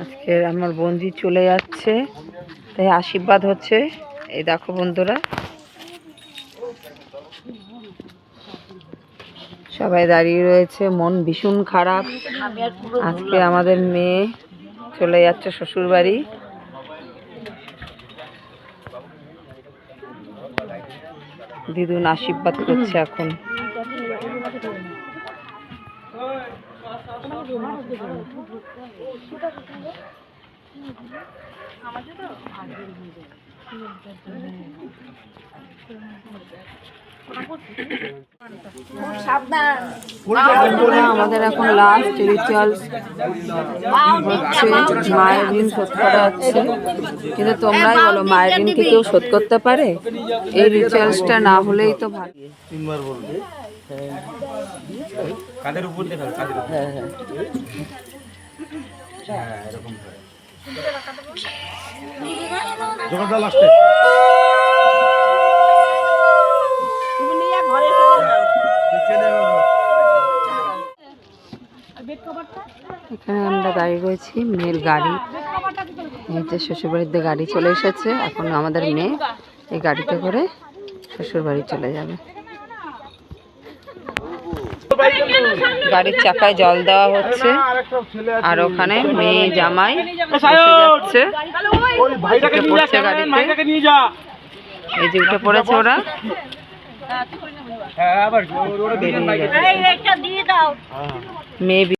আজকে আমার বন্দি চলে যাচ্ছে। তাই আশীর্বাদ হচ্ছে। এই দেখো বন্ধুরা। সবাই দাঁড়িয়ে রয়েছে, মন ভীষণ খারাপ। আজকে আমাদের মেয়ে চলে যাচ্ছে শ্বশুর বাড়ি দিদুন আশীর্বাদ করছে এখন। আমাদের এখন লাস্ট রিচুয়ালস হচ্ছে মায়ের ঋণ শোধ করা হচ্ছে। কিন্তু তোমরাই বলো মায়ের ঋণ কি কেউ শোধ করতে পারে? এই রিচুয়ালসটা না হলেই তো ভালো। তিনবার বলবে। কাদের উপর দেখাবে কাদের উপর? হ্যাঁ হ্যাঁ। হ্যাঁ এরকম হয় জগদ্দা লাস্টে এখানে আমরা দাঁড়িয়ে রয়েছি মেয়ের গাড়ি। মেয়েতে শ্বশুরবাড়িতে গাড়ি চলে এসেছে এখন আমাদের মেয়ে এই গাড়িতে করে শ্বশুরবাড়ি চলে যাবে। গাড়ির চাকায় জল দেওয়া হচ্ছে আর ওখানে মেয়ে জামাই যাচ্ছে। পড়ছে গাড়িতে। এই যে উঠে পড়েছে ওরা। হ্যাঁ বেরিয়ে যাচ্ছে মেয়ে